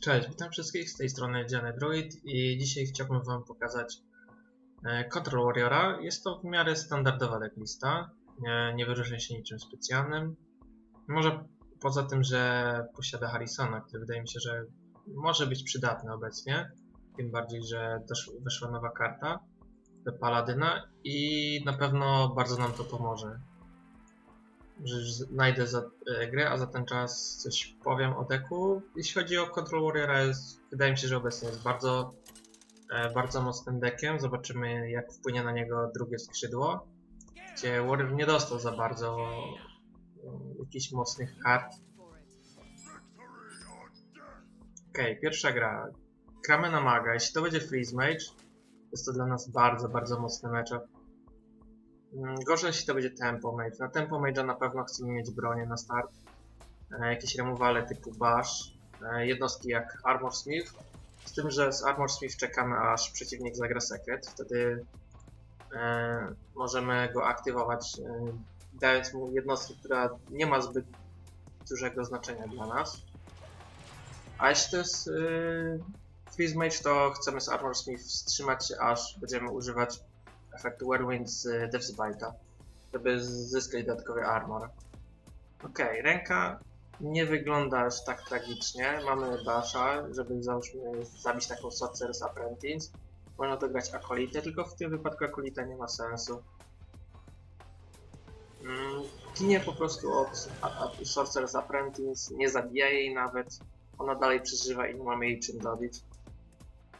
Cześć, witam wszystkich z tej strony Dziany Druid i dzisiaj chciałbym Wam pokazać e, Control Warriora. Jest to w miarę standardowa decklista, nie, nie wyróżnia się niczym specjalnym. Może poza tym, że posiada Harrisona, który wydaje mi się, że może być przydatny obecnie. Tym bardziej, że też weszła nowa karta do Paladyna i na pewno bardzo nam to pomoże. Znajdę za, e, grę, a za ten czas coś powiem o deku. Jeśli chodzi o Control Warriora, jest, wydaje mi się, że obecnie jest bardzo, e, bardzo mocnym dekiem. Zobaczymy, jak wpłynie na niego drugie skrzydło, gdzie Warrior nie dostał za bardzo e, jakichś mocnych kart. Okej, pierwsza gra. Gramy na maga. Jeśli to będzie Freeze Mage, jest to dla nas bardzo, bardzo mocny matchup. Mm, Gorzej jeśli to będzie Tempo Mage. Na Tempo Mage'a na pewno chcemy mieć bronię na start. E, jakieś removale typu Bash. E, jednostki jak Armor Smith. Z tym, że z Armor Smith czekamy aż przeciwnik zagra Secret. Wtedy e, możemy go aktywować, dając mu jednostkę, która nie ma zbyt dużego znaczenia dla nas. A jeśli to jest Freeze Mage, to chcemy z Armor Smith wstrzymać się, aż będziemy używać efektu Whirlwind z Death's Bite'a, żeby zyskać dodatkowy armor. Okej, ręka nie wygląda aż tak tragicznie. Mamy Basha, żeby załóżmy zabić taką Sorcerer's Apprentice. Można to grać tylko w tym wypadku Akolita nie ma sensu. Mm, Ginie po prostu od Sorcerer's Apprentice, nie zabija jej nawet. Ona dalej przeżywa i nie mamy jej czym dobić.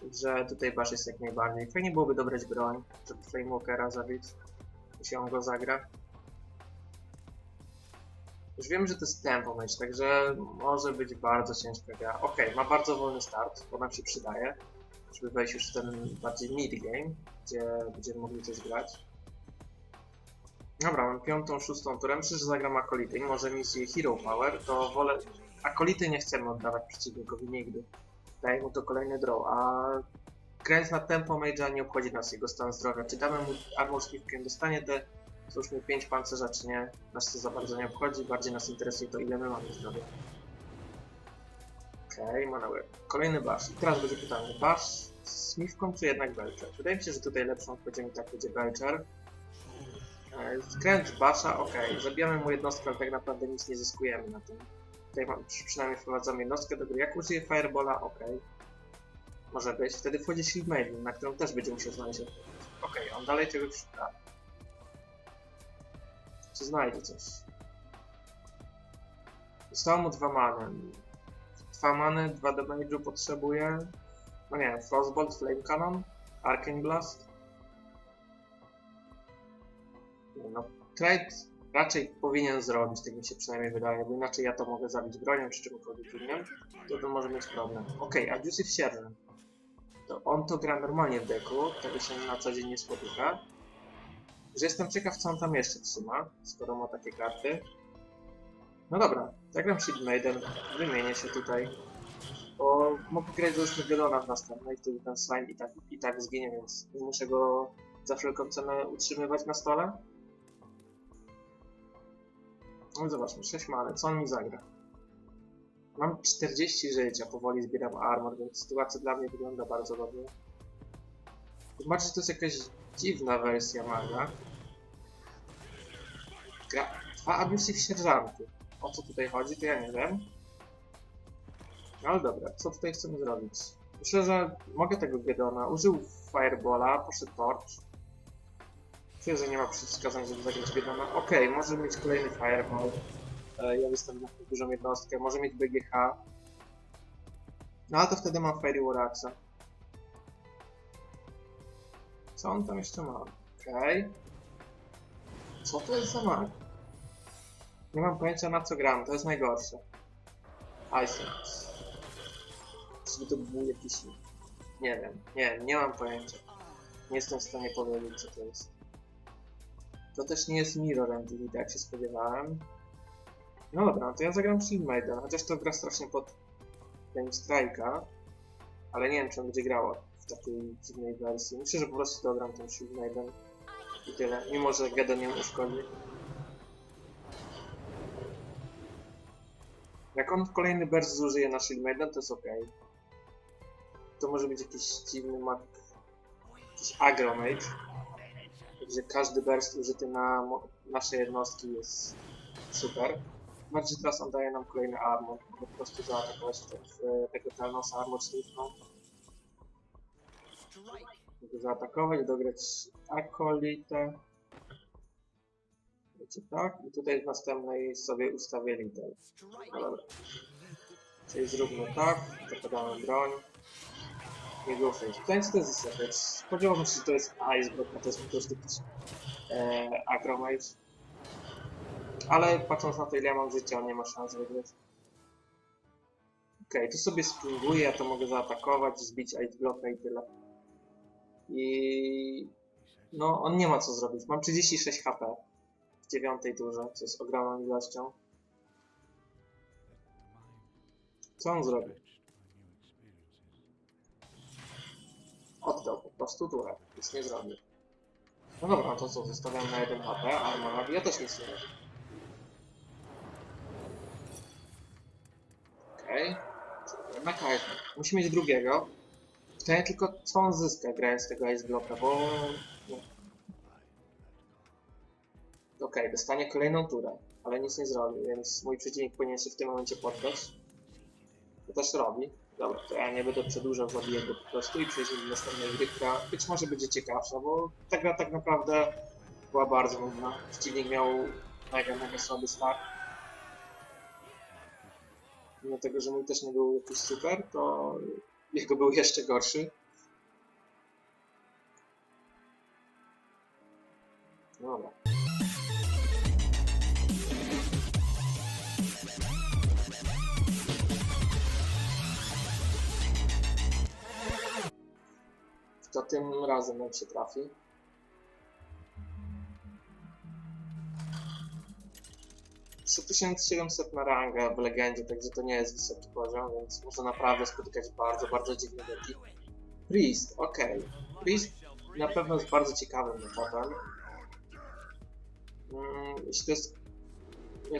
Także tutaj Bash jest jak najbardziej. Fajnie byłoby dobrać broń, żeby Flamewalkera zabić, jeśli on go zagra. Już wiem, że to jest tempo mecz, także może być bardzo ciężka gra. Ok, ma bardzo wolny start, bo nam się przydaje, żeby wejść już w ten bardziej mid game, gdzie będziemy mogli coś grać. Dobra, mam piątą, szóstą turę. Myślę, że zagram Akolity. Mimo, że misję Hero Power, to wolę... Akolity nie chcemy oddawać przeciwnikowi nigdy daje mu to kolejny draw, a grając na tempo Mage'a nie obchodzi nas jego stan zdrowia. Czy damy mu armor skipkiem, dostanie te załóżmy 5 pancerza, czy nie, nas to za bardzo nie obchodzi, bardziej nas interesuje to ile my mamy zdrowia. Okej, okay. Kolejny bash. I teraz będzie pytanie, bash z Smithką, czy jednak Belcher? Wydaje mi się, że tutaj lepszą odpowiedzią tak będzie Belcher. E, Grając basha, ok, zabijamy mu jednostkę, ale tak naprawdę nic nie zyskujemy na tym. Tutaj mam, przy- przynajmniej wprowadzam jednostkę do gry. Jak użyję Firebola, ok. Może być. Wtedy wchodzi Shield Maiden, na którą też będzie musiał znaleźć odpowiedź. Ok, on dalej czegoś szuka. Czy znajdzie coś? Zostało mu dwa many. Dwa many, dwa damage'u potrzebuje. No nie Frostbolt, Flame Cannon, Arcane Blast. No, trade raczej powinien zrobić, tak mi się przynajmniej wydaje, bo inaczej ja to mogę zabić bronią czy czymkolwiek innym, to to może mieć problem. Okej, okay, Abusive Sierżant. To on to gra normalnie w deku, tego się na co dzień nie spotyka. Że jestem ciekaw, co on tam jeszcze trzyma, skoro ma takie karty. No dobra, zagram Shield Maiden, wymienię się tutaj. Bo mogę grać załóżmy Gelona w następnej, wtedy ten slime i tak, i tak zginie, więc muszę go za wszelką cenę utrzymywać na stole. No zobaczmy, 6 many, co on mi zagra? Mam 40 życia, powoli zbieram armor, więc sytuacja dla mnie wygląda bardzo dobrze. Zobaczcie, to jest jakaś dziwna wersja maga. Gra dwa abusive sierżanty. O co tutaj chodzi, to ja nie wiem. No ale dobra, co tutaj chcemy zrobić? Myślę, że mogę tego Gedona. Użył Firebola, poszedł Torch. Czuję, że nie ma przeciwwskazań, żeby zagrać Gedona. Okej, może mieć kolejny Fireball. E, Ja wystawię dużą jednostkę. Może mieć BGH. No ale to wtedy mam Fairy Waraxa. Co on tam jeszcze ma? Okej. Co to jest za mag? Nie mam pojęcia na co gram, to jest najgorsze. Ice Czy to był jakiś... Nie wiem, nie, nie mam pojęcia. Nie jestem w stanie powiedzieć co to jest. To też nie jest Mirror Entity, jak się spodziewałem. No dobra, no to ja zagram Shield Maiden, chociaż to gra strasznie pod ten Strike'a. Ale nie wiem, czy on będzie grał w takiej dziwnej wersji. Myślę, że po prostu dogram ten Shield Maiden. I tyle, mimo że Geda nie uszkodzi. Jak on kolejny burst zużyje na Shield Maiden, to jest ok. to może być jakiś dziwny mak... jakiś agromage. Także każdy burst użyty na nasze jednostki jest super. Że teraz on daje nam kolejny armor. Po prostu zaatakować tego Thanos armor. Mogę zaatakować, dograć akolitę. Wiecie, tak? I tutaj w następnej sobie ustawię liter. No dobra. Czyli zróbmy tak, zakładamy broń. Nie go face. Pytanie co to jest? Spodziewałbym się, że to jest Ice Block, a to jest po prostu e, Agromage. Ale patrząc na to ile ja mam życia, on nie ma szans wygrać. Okej, tu sobie spinguję, ja to mogę zaatakować, zbić Ice Blocka i tyle. I... No, on nie ma co zrobić. Mam 36 HP w dziewiątej turze, co jest ogromną ilością. Co on zrobi? Po prostu turę. Nic nie zrobił. No dobra, to co, zostawiam na 1 HP, a Armanowi ja też nic nie robię. Okej. Okay. Każdym. Musi mieć drugiego. Pytanie tylko, co on zyska grając tego Ice Blocka, bo... No. Okej, dostanie kolejną turę, ale nic nie zrobi, więc mój przeciwnik powinien się w tym momencie poddać. To też robi. Dobra, to ja nie będę przedłużał, zabiję go po prostu i przejdziemy do następnej gry, która być może będzie ciekawsza, bo ta gra tak naprawdę była bardzo nudna. Przeciwnik miał mega, mega słaby start. Mimo tego, że mój też nie był jakiś super, to jego był jeszcze gorszy. Tym razem nam się trafi. Trzy 3700 na rangę w legendzie, także to nie jest wysoki poziom, więc można naprawdę spotykać bardzo, bardzo dziwne deki. Priest, okej. Priest na pewno jest bardzo ciekawym metodem. Mm, jeśli to jest...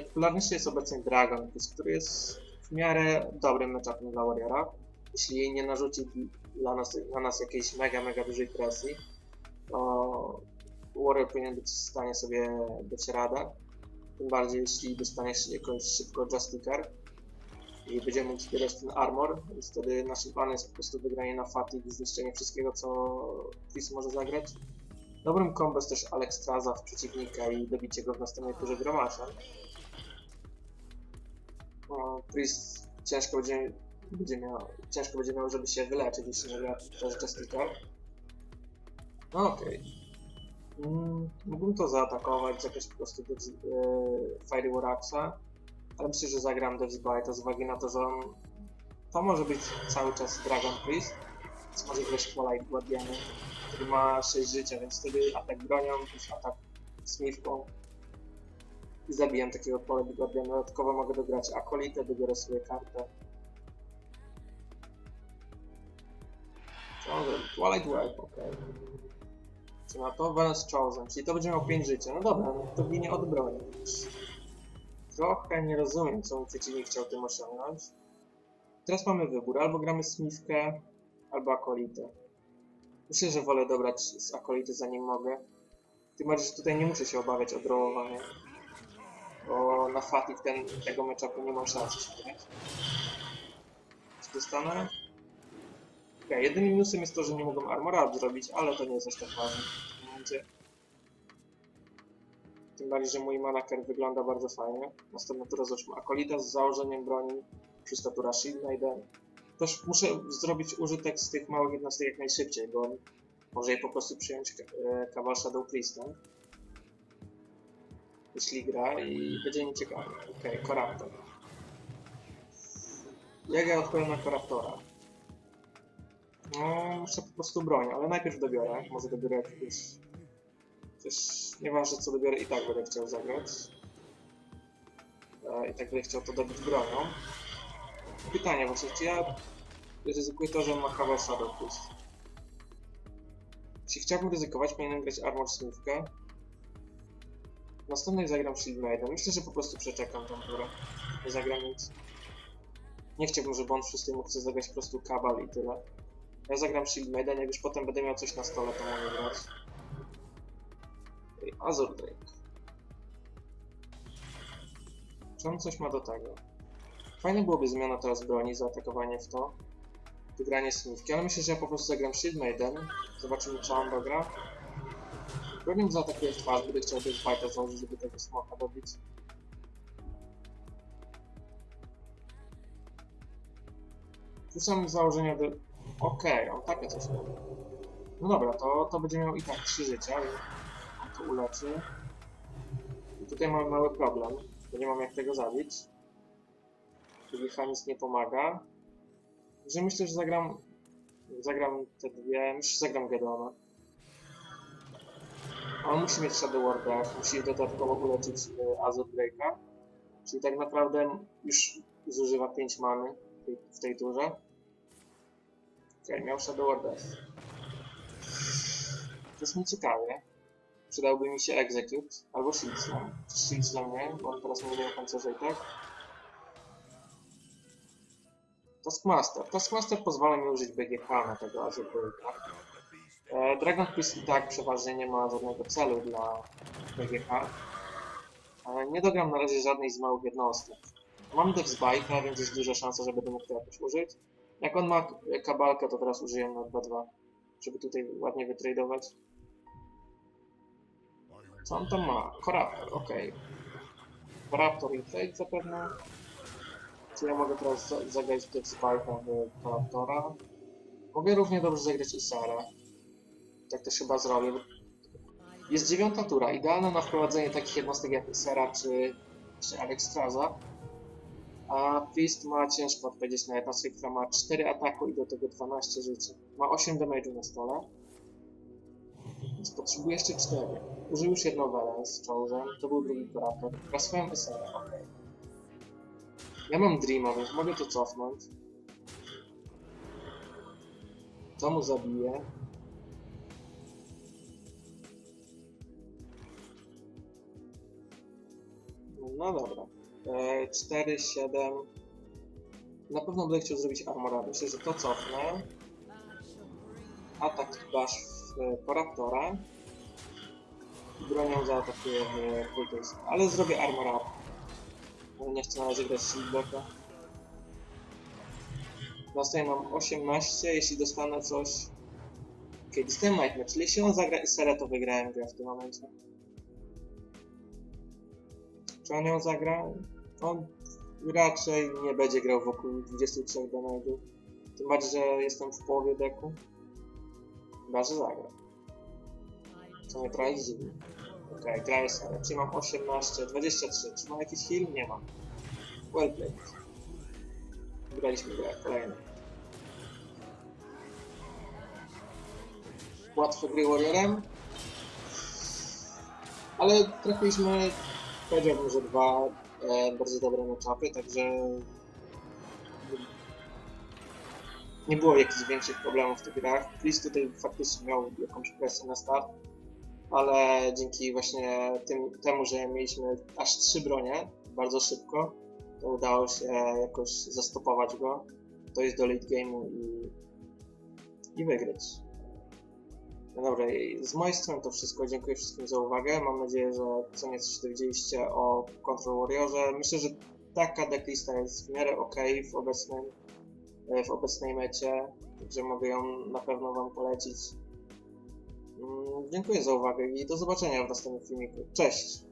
Popularniejszy jest obecnie Dragon który jest w miarę dobrym matchupem dla Warriora. Jeśli jej nie narzuci dla nas, na nas jakiejś mega, mega dużej presji, to Warrior powinien być w stanie sobie dać radę. Tym bardziej jeśli dostaniesz jakoś szybko Justicar i będziemy mógł zbierać ten armor, więc wtedy naszym planem jest po prostu wygranie na fatigue i zniszczenie wszystkiego, co Chris może zagrać. Dobrym kombo jest też Alexstrasza w przeciwnika i dobicie go w następnej turze Gromaszem. No, Chris ciężko będzie, będzie miał, ciężko będzie miał, żeby się wyleczyć, jeśli nie gra też Justicar. No okej. Mm, mógłbym to zaatakować, jakoś po prostu do yy, Fiery ale myślę, że zagram Death's Bite z uwagi na to, że on to może być cały czas Dragon Priest, więc może grać Twilight Guardiany, który ma 6 życia, więc wtedy atak bronią, plus atak smithką i zabijam takiego Twilight Guardiana. Dodatkowo mogę dograć Akolitę, dobiorę sobie kartę. Zrobi? Twilight Web, okej. Co na to? Valence Chosen, czyli to będzie miał 5 życia. No dobra, no to ginie od broni. Trochę nie rozumiem, co mój przeciwnik chciał tym osiągnąć. Teraz mamy wybór, albo gramy Smithkę, albo Akolitę. Myślę, że wolę dobrać z Akolity zanim mogę. Tym bardziej, że tutaj nie muszę się obawiać o drawowanie. Bo na Fatik ten, tego meczapu nie mam szans. Czy dostanę? Jedynym minusem jest to, że nie mogą armora zrobić, ale to nie jest aż tak ważne w tym momencie. Tym bardziej, że mój manaker wygląda bardzo fajnie. Następna tura załóżmy Akolita z założeniem broni, szósta tura Shield Maiden. Też muszę zrobić użytek z tych małych jednostek jak najszybciej, bo może je po prostu przyjąć e, Kawał Shadow Priestem. Jeśli gra i będzie nieciekawe. Okej, okay, Koraptor. Jak ja odpowiem na Koraptora? No, muszę po prostu broń, ale najpierw dobiorę. Może dobiorę jakiegoś... Przecież nieważne co dobiorę, i tak będę chciał zagrać. E, I tak będę chciał to dobić bronią. Pytanie właśnie, czy ja ryzykuję to, że ma Kawał Shadow Priest? Jeśli chciałbym ryzykować, powinienem grać Armor Smithkę. Następnej zagram Shield Maiden. Myślę, że po prostu przeczekam tą turę. Nie zagram nic. Nie chciałbym, żeby on w szóstej mógł zagrać po prostu Kabal i tyle. Ja zagram Shield Maiden, jak już potem będę miał coś na stole, to mogę grać. Ej, Azur Drake. Czy on coś ma do tego? Fajnie byłoby zmiana teraz broni, zaatakowanie w to. Wygranie smówki, ale myślę, że ja po prostu zagram Shield Maiden. Zobaczymy, czy on dogra. Pewnie zaatakuję w twarz, będę chciał też fajta założyć, żeby tego smoka dobić. Tu są założenia do... Okej, on takie coś robi. No dobra, to, to będzie miał i tak trzy życia, i on to uleczy. I tutaj mamy mały problem, bo nie mam jak tego zabić. Drugi nic nie pomaga. Że myślę, że zagram... Zagram te dwie... Myślę, że zagram Gedona. On musi mieć Shadow Warda, musi dodatkowo uleczyć y, Azure Drake'a. Czyli tak naprawdę już zużywa 5 many w tej, w tej turze. Okej, miał Shadow Warda. To jest nieciekawie. Przydałby mi się Execute albo Shield Slam. Shield Slam nie, bo on teraz nie będzie pancerza i tak. Taskmaster. Taskmaster pozwala mi użyć BGK na tego Azure Drake'a. E, Dragon Quest i tak przeważnie nie ma żadnego celu dla BGH. Nie dogram na razie żadnej z małych jednostek. Mam Devsbike'a, więc jest duża szansa, że będę mógł to jakoś użyć. Jak on ma kabalkę, to teraz użyję na 2-2, żeby tutaj ładnie wytradować. Co on tam ma? Corruptor, okej. Corruptor i trade zapewne. Czy ja mogę teraz za- zagrać Devsbike'a w Corruptora? Mogę równie dobrze zagrać Isara. Tak też chyba zrobię. Jest dziewiąta tura, idealna na wprowadzenie takich jednostek jak Sera czy, czy Alexstrasza. A Fist ma ciężko odpowiedzieć na jednostkę, która ma 4 ataku i do tego 12 życia. Ma 8 damage'u na stole. Więc potrzebuje jeszcze 4. Użył już jedną Welen z czołżem, to był drugi kurator. Gra swoją Esera, okej. Ja mam Dreama, więc mogę to cofnąć. To mu zabije. No dobra. E, 4, 7. Na pewno będę chciał zrobić armora. Myślę, że to cofnę. Atak dasz w e, Poraptora. I bronią zaatakuję w Kultys. Ale zrobię armora. Bo Nie chcę na razie grać Shieldbocka. Dostaję mam 18, jeśli dostanę coś... Okej, dostałem Nightmare, czyli jeśli on zagra Isera, to wygrałem grę w tym momencie. Czy on ją zagra? On raczej nie będzie grał wokół 23 damage'ów. Tym bardziej, że jestem w połowie deku. Chyba, że zagra. Co mnie trochę dziwi. Okej, okay, gra jest, czyli mam 18, 23. Czy mam jakiś heal? Nie mam. Well played. Wygraliśmy grę, kolejną. Łatwe gry Warriorem. Ale trafiliśmy Powiedziałbym, że dwa e, bardzo dobre matchupy, także nie było jakichś większych problemów w tych grach. Chris tutaj faktycznie miał jakąś presję na start, ale dzięki właśnie tym, temu, że mieliśmy aż trzy bronie bardzo szybko, to udało się jakoś zastopować go, dojść do late game'u i, i wygrać. No dobra, z mojej strony to wszystko. Dziękuję wszystkim za uwagę. Mam nadzieję, że co nieco się dowiedzieliście o Control Warriorze. Myślę, że taka decklista jest w miarę ok w obecnym e, w obecnej mecie, także mogę ją na pewno Wam polecić. Mm, Dziękuję za uwagę i do zobaczenia w następnym filmiku. Cześć!